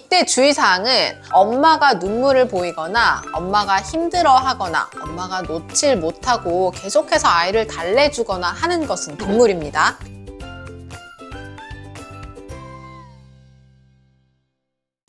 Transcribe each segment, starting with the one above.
이때 주의사항은 엄마가 눈물을 보이거나 엄마가 힘들어 하거나 엄마가 놓질 못하고 계속해서 아이를 달래주거나 하는 것은 동물입니다.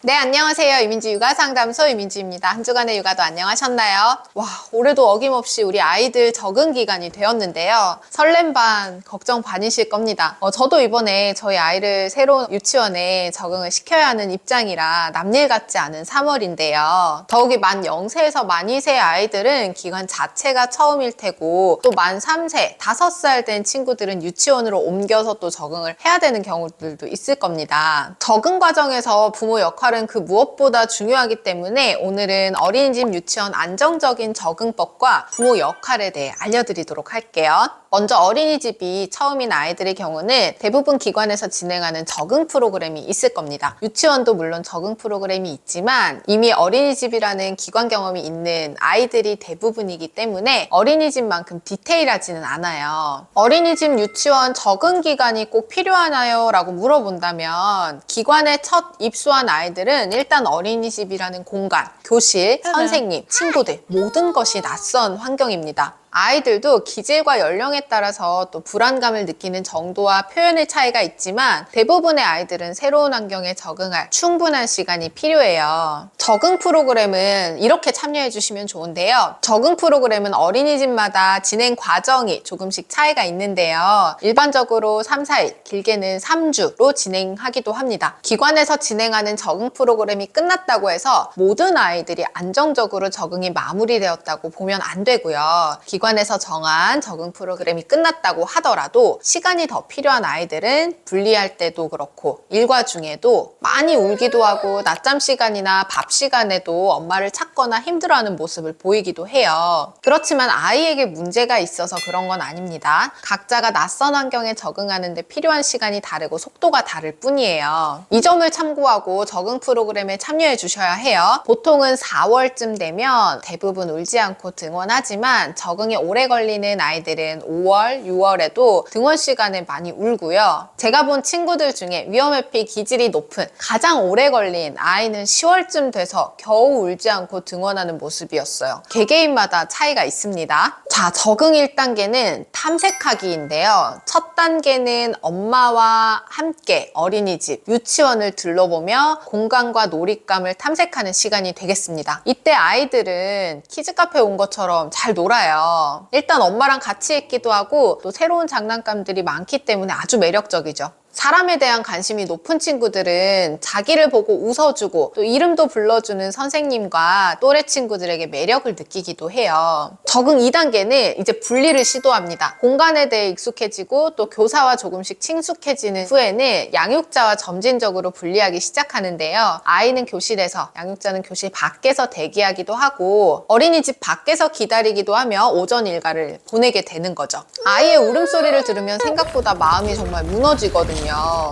네, 안녕하세요. 이민지 육아 상담소 이민지입니다. 한 주간의 육아도 안녕하셨나요? 와, 올해도 어김없이 우리 아이들 적응 기간이 되었는데요. 설렘 반, 걱정 반이실 겁니다. 어, 저도 이번에 저희 아이를 새로운 유치원에 적응을 시켜야 하는 입장이라 남일 같지 않은 3월인데요. 더욱이 만 0세에서 만 2세 아이들은 기간 자체가 처음일 테고 또 만 3세, 5살 된 친구들은 유치원으로 옮겨서 또 적응을 해야 되는 경우들도 있을 겁니다. 적응 과정에서 부모 역할 은 그 무엇보다 중요하기 때문에 오늘은 어린이집 유치원 안정적인 적응법과 부모 역할에 대해 알려드리도록 할게요. 먼저 어린이집이 처음인 아이들의 경우는 대부분 기관에서 진행하는 적응 프로그램이 있을 겁니다. 유치원도 물론 적응 프로그램이 있지만 이미 어린이집이라는 기관 경험이 있는 아이들이 대부분이기 때문에 어린이집만큼 디테일하지는 않아요. 어린이집 유치원 적응 기간이 꼭 필요하나요? 라고 물어본다면 기관에 첫 입소한 아이들 은 일단 어린이집이라는 공간, 교실, 선생님, 친구들 모든 것이 낯선 환경입니다. 아이들도 기질과 연령에 따라서 또 불안감을 느끼는 정도와 표현의 차이가 있지만 대부분의 아이들은 새로운 환경에 적응할 충분한 시간이 필요해요. 적응 프로그램은 이렇게 참여해 주시면 좋은데요. 적응 프로그램은 어린이집마다 진행 과정이 조금씩 차이가 있는데요. 일반적으로 3, 4일, 길게는 3주로 진행하기도 합니다. 기관에서 진행하는 적응 프로그램이 끝났다고 해서 모든 아이들이 안정적으로 적응이 마무리되었다고 보면 안 되고요. 기 관에서 정한 적응 프로그램이 끝났다고 하더라도 시간이 더 필요한 아이들은 분리할 때도 그렇고 일과 중에도 많이 울기도 하고 낮잠 시간이나 밥 시간에도 엄마를 찾거나 힘들어하는 모습을 보이기도 해요. 그렇지만 아이에게 문제가 있어서 그런 건 아닙니다. 각자가 낯선 환경에 적응하는데 필요한 시간이 다르고 속도가 다를 뿐이에요. 이 점을 참고하고 적응 프로그램에 참여해 주셔야 해요. 보통은 4월쯤 되면 대부분 울지 않고 등원하지만 적응 이 오래 걸리는 아이들은 5월, 6월에도 등원 시간에 많이 울고요. 제가 본 친구들 중에 위험 회피 기질이 높은 가장 오래 걸린 아이는 10월쯤 돼서 겨우 울지 않고 등원하는 모습이었어요. 개개인마다 차이가 있습니다. 자, 적응 1단계는 탐색하기인데요. 첫 단계는 엄마와 함께 어린이집, 유치원을 둘러보며 공간과 놀잇감을 탐색하는 시간이 되겠습니다. 이때 아이들은 키즈카페 온 것처럼 잘 놀아요. 일단 엄마랑 같이 있기도 하고 또 새로운 장난감들이 많기 때문에 아주 매력적이죠. 사람에 대한 관심이 높은 친구들은 자기를 보고 웃어주고 또 이름도 불러주는 선생님과 또래 친구들에게 매력을 느끼기도 해요. 적응 2단계는 이제 분리를 시도합니다. 공간에 대해 익숙해지고 또 교사와 조금씩 친숙해지는 후에는 양육자와 점진적으로 분리하기 시작하는데요. 아이는 교실에서, 양육자는 교실 밖에서 대기하기도 하고 어린이집 밖에서 기다리기도 하며 오전 일과를 보내게 되는 거죠. 아이의 울음소리를 들으면 생각보다 마음이 정말 무너지거든요.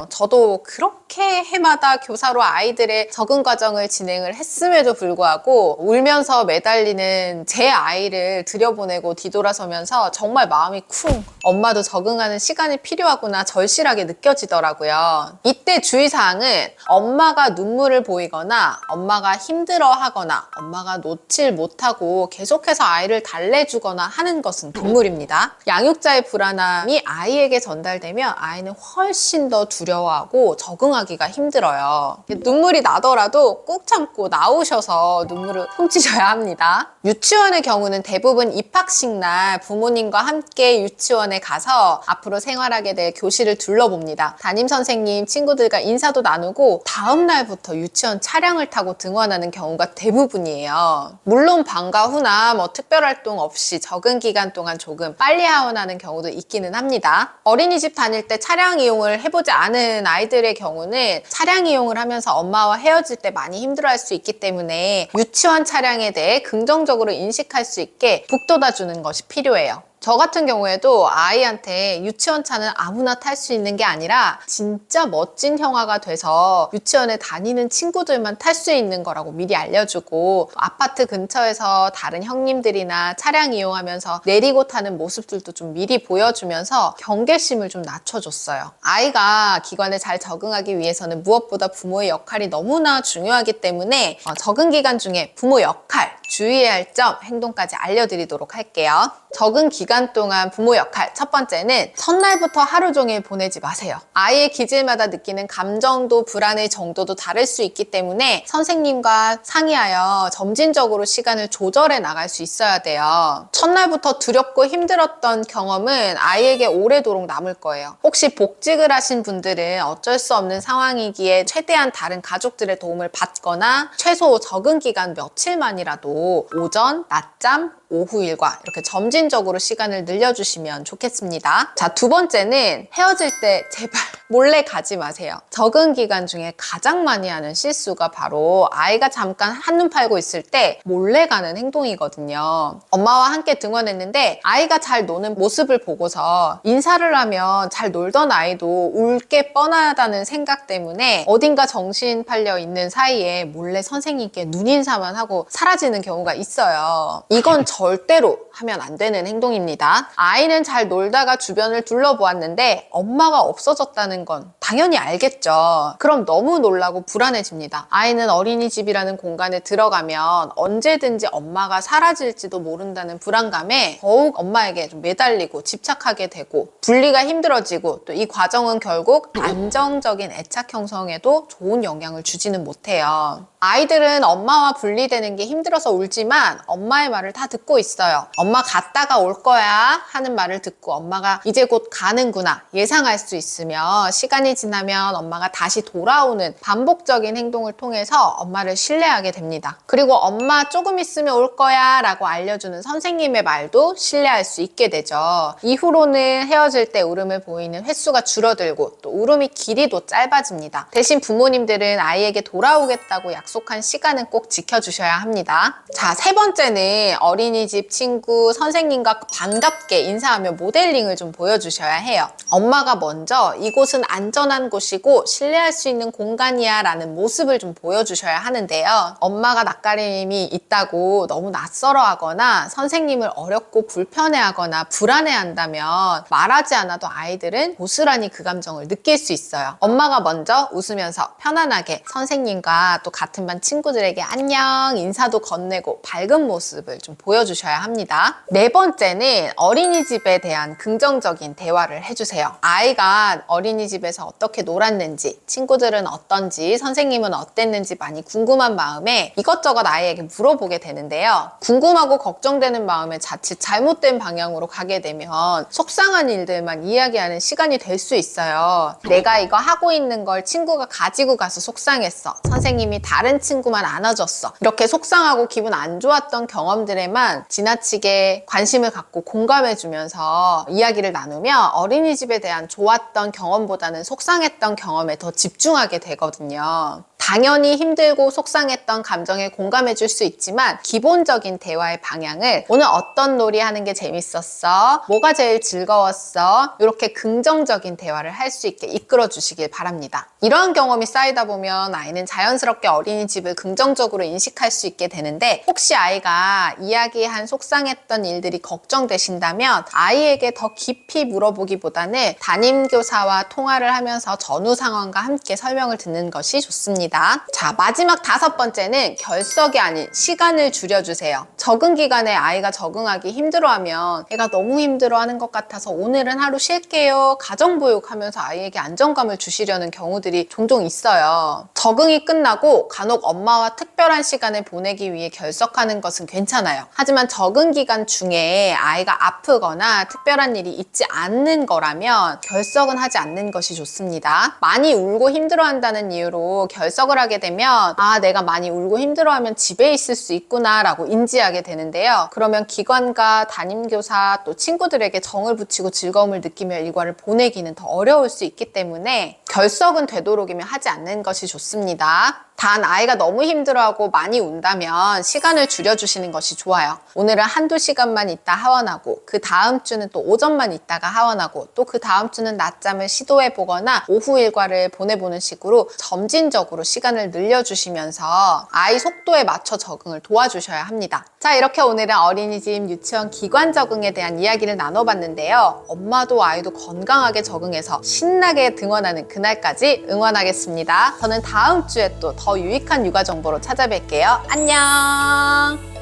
저도 그렇게 해마다 교사로 아이들의 적응 과정을 진행을 했음에도 불구하고 울면서 매달리는 제 아이를 들여보내고 뒤돌아서면서 정말 마음이 쿵 엄마도 적응하는 시간이 필요하구나 절실하게 느껴지더라고요. 이때 주의사항은 엄마가 눈물을 보이거나 엄마가 힘들어 하거나 엄마가 놓질 못하고 계속해서 아이를 달래주거나 하는 것은 동물입니다. 양육자의 불안함이 아이에게 전달되면 아이는 훨씬 더 두려워하고 적응하 기가 힘들어요. 눈물이 나더라도 꾹 참고 나오셔서 눈물을 훔치셔야 합니다. 유치원의 경우는 대부분 입학식 날 부모님과 함께 유치원에 가서 앞으로 생활하게 될 교실을 둘러봅니다. 담임 선생님, 친구들과 인사도 나누고 다음 날부터 유치원 차량을 타고 등원하는 경우가 대부분이에요. 물론 방과 후나 뭐 특별 활동 없이 적응 기간 동안 조금 빨리 하원하는 경우도 있기는 합니다. 어린이집 다닐 때 차량 이용을 해보지 않은 아이들의 경우는 차량 이용을 하면서 엄마와 헤어질 때 많이 힘들어할 수 있기 때문에 유치원 차량에 대해 긍정적 긍정적으로 인식할 수 있게 북돋아주는 것이 필요해요. 저 같은 경우에도 아이한테 유치원 차는 아무나 탈 수 있는 게 아니라 진짜 멋진 형아가 돼서 유치원에 다니는 친구들만 탈 수 있는 거라고 미리 알려주고 아파트 근처에서 다른 형님들이나 차량 이용하면서 내리고 타는 모습들도 좀 미리 보여주면서 경계심을 좀 낮춰줬어요. 아이가 기관에 잘 적응하기 위해서는 무엇보다 부모의 역할이 너무나 중요하기 때문에 어, 적응 기간 중에 부모 역할, 주의해야 할 점, 행동까지 알려드리도록 할게요. 적응 기간 동안 부모 역할 첫 번째는 첫날부터 하루 종일 보내지 마세요. 아이의 기질마다 느끼는 감정도 불안의 정도도 다를 수 있기 때문에 선생님과 상의하여 점진적으로 시간을 조절해 나갈 수 있어야 돼요. 첫날부터 두렵고 힘들었던 경험은 아이에게 오래도록 남을 거예요. 혹시 복직을 하신 분들은 어쩔 수 없는 상황이기에 최대한 다른 가족들의 도움을 받거나 최소 적응 기간 며칠만이라도 오전, 낮잠, 오후 일과 이렇게 점진적으로 시간을 늘려주시면 좋겠습니다. 자, 두 번째는 헤어질 때 제발 몰래 가지 마세요. 적응 기간 중에 가장 많이 하는 실수가 바로 아이가 잠깐 한눈 팔고 있을 때 몰래 가는 행동이거든요. 엄마와 함께 등원했는데 아이가 잘 노는 모습을 보고서 인사를 하면 잘 놀던 아이도 울 게 뻔하다는 생각 때문에 어딘가 정신 팔려 있는 사이에 몰래 선생님께 눈인사만 하고 사라지는 경우가 있어요. 이건 절대로 하면 안 되는 행동입니다. 아이는 잘 놀다가 주변을 둘러보았는데 엄마가 없어졌다는 건 당연히 알겠죠. 그럼 너무 놀라고 불안해집니다. 아이는 어린이집이라는 공간에 들어가면 언제든지 엄마가 사라질지도 모른다는 불안감에 더욱 엄마에게 좀 매달리고 집착하게 되고 분리가 힘들어지고 또 이 과정은 결국 안정적인 애착 형성에도 좋은 영향을 주지는 못해요. 아이들은 엄마와 분리되는 게 힘들어서 울지만 엄마의 말을 다 듣고 있어요. 엄마 갔다가 올 거야 하는 말을 듣고 엄마가 이제 곧 가는구나 예상할 수 있으며 시간이 지나면 엄마가 다시 돌아오는 반복적인 행동을 통해서 엄마를 신뢰하게 됩니다. 그리고 엄마 조금 있으면 올 거야 라고 알려주는 선생님의 말도 신뢰할 수 있게 되죠. 이후로는 헤어질 때 울음을 보이는 횟수가 줄어들고 또 울음이 길이도 짧아집니다. 대신 부모님들은 아이에게 돌아오겠다고 약속한 시간은 꼭 지켜주셔야 합니다. 자, 세 번째는 어린이 집 친구, 선생님과 반갑게 인사하며 모델링을 좀 보여주셔야 해요. 엄마가 먼저 이곳은 안전한 곳이고 신뢰할 수 있는 공간이야 라는 모습을 좀 보여주셔야 하는데요. 엄마가 낯가림이 있다고 너무 낯설어 하거나 선생님을 어렵고 불편해 하거나 불안해 한다면 말하지 않아도 아이들은 고스란히 그 감정을 느낄 수 있어요. 엄마가 먼저 웃으면서 편안하게 선생님과 또 같은 반 친구들에게 안녕 인사도 건네고 밝은 모습을 좀 보여주 셔야 합니다. 네 번째는 어린이집에 대한 긍정적인 대화를 해주세요. 아이가 어린이집에서 어떻게 놀았는지, 친구들은 어떤지, 선생님은 어땠는지 많이 궁금한 마음에 이것저것 아이에게 물어보게 되는데요. 궁금하고 걱정되는 마음에 자칫 잘못된 방향으로 가게 되면 속상한 일들만 이야기하는 시간이 될 수 있어요. 내가 이거 하고 있는 걸 친구가 가지고 가서 속상했어. 선생님이 다른 친구만 안아줬어. 이렇게 속상하고 기분 안 좋았던 경험들에만 지나치게 관심을 갖고 공감해주면서 이야기를 나누면 어린이집에 대한 좋았던 경험보다는 속상했던 경험에 더 집중하게 되거든요. 당연히 힘들고 속상했던 감정에 공감해 줄 수 있지만 기본적인 대화의 방향을 오늘 어떤 놀이 하는 게 재밌었어? 뭐가 제일 즐거웠어? 이렇게 긍정적인 대화를 할 수 있게 이끌어 주시길 바랍니다. 이러한 경험이 쌓이다 보면 아이는 자연스럽게 어린이집을 긍정적으로 인식할 수 있게 되는데 혹시 아이가 이야기한 속상했던 일들이 걱정되신다면 아이에게 더 깊이 물어보기보다는 담임교사와 통화를 하면서 전후 상황과 함께 설명을 듣는 것이 좋습니다. 자, 마지막 다섯 번째는 결석이 아닌 시간을 줄여주세요. 적응 기간에 아이가 적응하기 힘들어하면 애가 너무 힘들어하는 것 같아서 오늘은 하루 쉴게요. 가정보육 하면서 아이에게 안정감을 주시려는 경우들이 종종 있어요. 적응이 끝나고 간혹 엄마와 특별한 시간을 보내기 위해 결석하는 것은 괜찮아요. 하지만 적응 기간 중에 아이가 아프거나 특별한 일이 있지 않는 거라면 결석은 하지 않는 것이 좋습니다. 많이 울고 힘들어한다는 이유로 결석을 하게 되면 아 내가 많이 울고 힘들어하면 집에 있을 수 있구나 라고 인지하게 되는데요. 그러면 기관과 담임교사 또 친구들에게 정을 붙이고 즐거움을 느끼며 일과를 보내기는 더 어려울 수 있기 때문에 결석은 되도록이면 하지 않는 것이 좋습니다. 단 아이가 너무 힘들어하고 많이 운다면 시간을 줄여주시는 것이 좋아요. 오늘은 한두 시간만 있다 하원하고 그 다음 주는 또 오전만 있다가 하원하고 또 그 다음 주는 낮잠을 시도해 보거나 오후 일과를 보내보는 식으로 점진적으로 시간을 늘려주시면서 아이 속도에 맞춰 적응을 도와주셔야 합니다. 자, 이렇게 오늘은 어린이집 유치원 기관 적응에 대한 이야기를 나눠봤는데요. 엄마도 아이도 건강하게 적응해서 신나게 등원하는 그날까지 응원하겠습니다. 저는 다음 주에 또 더 유익한 육아 정보로 찾아뵐게요. 안녕!